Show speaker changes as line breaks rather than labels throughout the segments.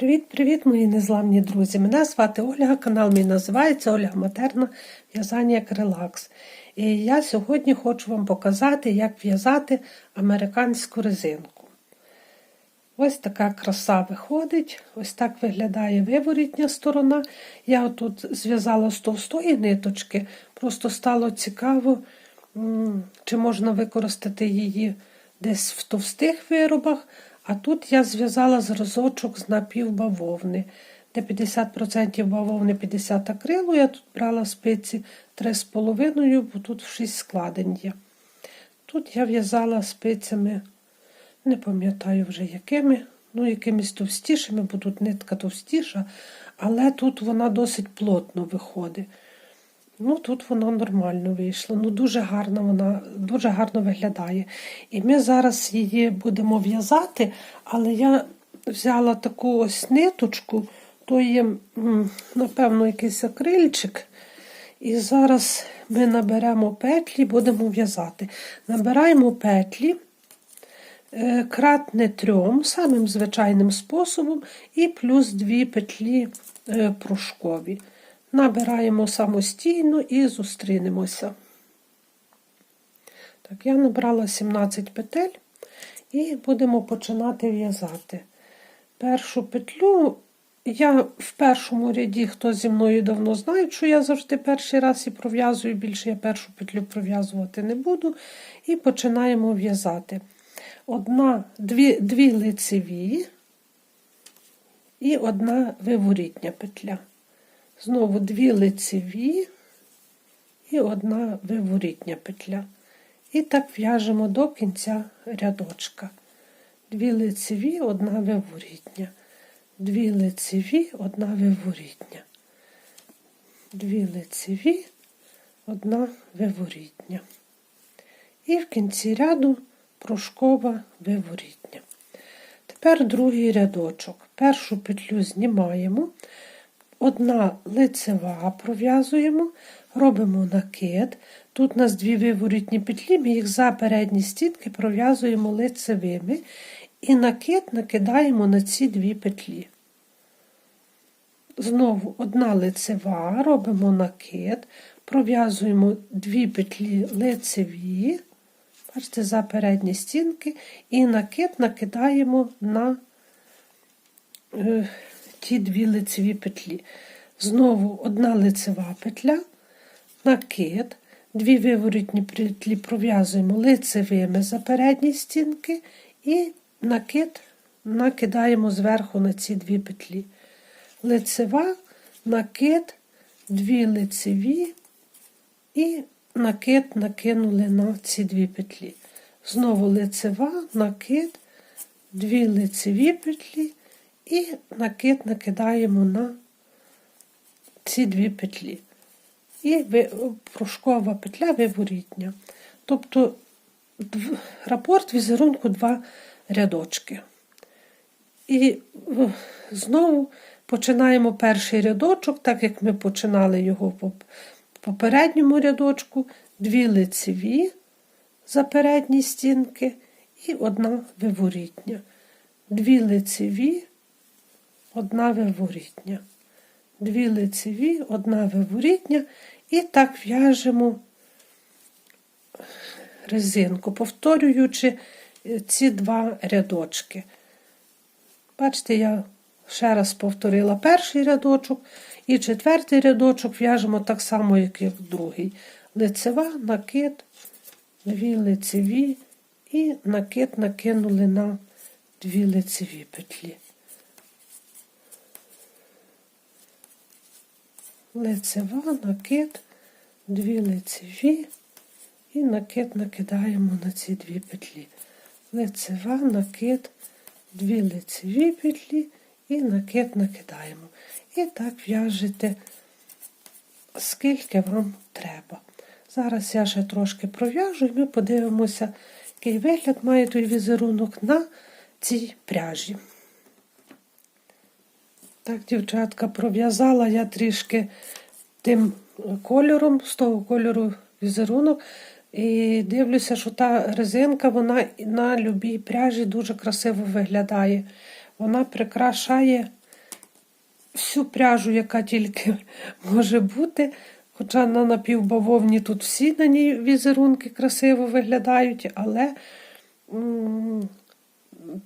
Привіт-привіт, мої незламні друзі! Мене звати Ольга, канал мій називається Ольга Матерна В'язання як релакс. І я сьогодні хочу вам показати, як в'язати американську резинку. Ось така краса виходить, ось так виглядає виворітня сторона. Я тут зв'язала з товстої ниточки, просто стало цікаво, чи можна використати її десь в товстих виробах. А тут я зв'язала зразочок з напівбавовни, де 50% бавовни 50 акрилу. Я тут брала спиці 3,5, бо тут 6 складень є. Тут я в'язала спицями, не пам'ятаю вже якими, ну, якимись товстішими, бо тут нитка товстіша, але тут вона досить плотно виходить. Ну, Тут вона нормально вийшла. Ну, Дуже гарно вона дуже гарно виглядає. І ми зараз її будемо в'язати, але я взяла таку ось ниточку, то є, напевно, якийсь акрильчик. І зараз ми наберемо петлі будемо в'язати. Набираємо петлі е, кратне трьом, самим звичайним способом, і плюс дві петлі е, пружкові. Набираємо самостійно і зустрінемося. Так, я набрала 17 петель і будемо починати в'язати. Першу петлю, я в першому ряді, хто зі мною давно знає, що я завжди перший раз і пров'язую, більше я першу петлю пров'язувати не буду. І починаємо в'язати. Одна, дві, дві лицеві і одна виворітня петля. Знову дві лицеві і одна виворітня петля. І так в'яжемо до кінця рядочка. Дві лицеві, одна виворітня. Дві лицеві, одна виворітня. Дві лицеві, одна виворітня. І в кінці ряду пружкова виворітня. Тепер другий рядочок. Першу петлю знімаємо одна лицева пров'язуємо, робимо накид. Тут у нас дві виворітні петлі, ми їх за передні стінки пров'язуємо лицевими і накид накидаємо на ці дві петлі. Знову одна лицева, робимо накид, пров'язуємо дві петлі лицеві, бачите, за передні стінки, і накид накидаємо на е, ті дві лицеві петлі. Знову одна лицева петля, накид, дві виворітні петлі пров'язуємо лицевими за передні стінки і накид накидаємо зверху на ці дві петлі. Лицева, накид, дві лицеві і накид накинули на ці дві петлі. Знову лицева, накид, дві лицеві петлі і накид накидаємо на ці дві петлі. І пружкова петля виворітня. Тобто рапорт візерунку два рядочки. І знову починаємо перший рядочок, так як ми починали його в попередньому рядочку, дві лицеві за передні стінки і одна виворітня. Дві лицеві, одна виворітня. Дві лицеві, одна виворітня, і так в'яжемо резинку, повторюючи е, ці два рядочки. Бачите, я ще раз повторила перший рядочок, і четвертий рядочок в'яжемо так само, як і другий. Лицева, накид, дві лицеві і накид накинули на дві лицеві петлі. Лицева, накид, дві лицеві і накид накидаємо на ці дві петлі. Лицева, накид, дві лицеві петлі і накид накидаємо. І так в'яжете, скільки вам треба. Зараз я ще трошки пров'яжу і ми подивимося, який вигляд має той візерунок на цій пряжі. Так, дівчатка, пров'язала я трішки тим кольором, з того кольору візерунок. І дивлюся, що та резинка вона на любій пряжі дуже красиво виглядає. Вона прикрашає всю пряжу, яка тільки може бути. Хоча на напівбавовні тут всі на ній візерунки красиво виглядають, але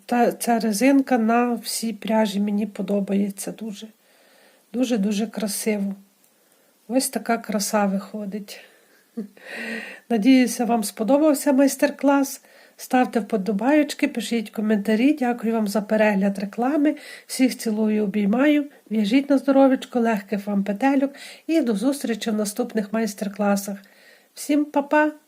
та, ця резинка на всій пряжі мені подобається дуже. Дуже-дуже красиво. Ось така краса виходить. Надіюся, вам сподобався майстер-клас. Ставте вподобайочки, пишіть коментарі. Дякую вам за перегляд реклами. Всіх цілую, обіймаю. В'яжіть на здоров'ячко, легких вам петельок і до зустрічі в наступних майстер-класах. Всім па-па!